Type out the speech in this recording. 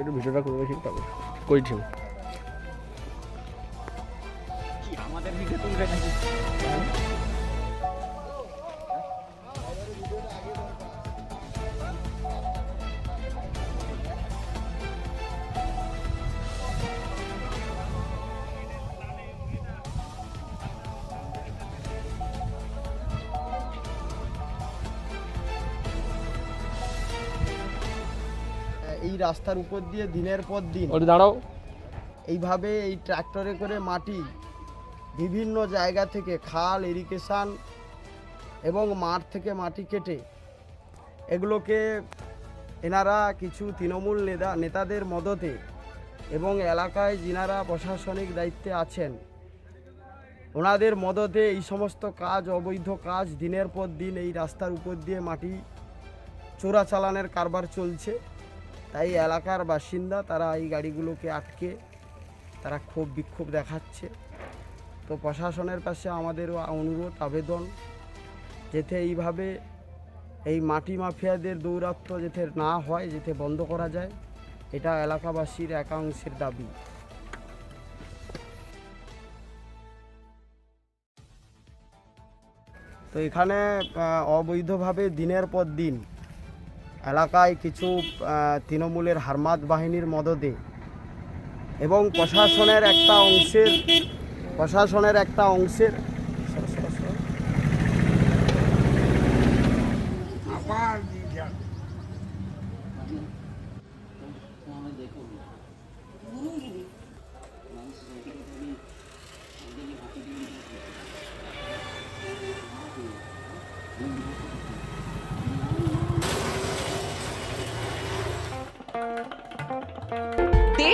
একটু ভিডিওটা করে দেখি কই ঠিক আমাদের এই রাস্তার উপর দিয়ে দিনের পর দিন ওটা দাঁড়াও। এইভাবে এই ট্রাক্টরে করে মাটি বিভিন্ন জায়গা থেকে খাল ইরিগেশন এবং মাঠ থেকে মাটি কেটে এগুলোকে এনারা কিছু তৃণমূল নেতা নেতাদের মদতে এবং এলাকায় যিনারা প্রশাসনিক দায়িত্বে আছেন ওনাদের মদতে এই সমস্ত কাজ অবৈধ কাজ দিনের পর দিন এই রাস্তার উপর দিয়ে মাটি চোরাচালানের কারবার চলছে। তাই এলাকার বাসিন্দা, তারা এই গাড়িগুলোকে আটকে, তারা ক্ষোভ বিক্ষোভ দেখাচ্ছে। তো প্রশাসনের কাছে আমাদেরও অনুরোধ, আবেদন যেতে এইভাবে এই মাটি মাফিয়াদের দৌরাত্ম্য যেতে না হয়, যেতে বন্ধ করা যায়, এটা এলাকাবাসীর একাংশের দাবি। তো এখানে অবৈধভাবে দিনের পর দিন এলাকায় কিছু তৃণমূলের হারমাত বাহিনীর মদদে এবং প্রশাসনের একটা অংশের প্রশাসনের একটা অংশের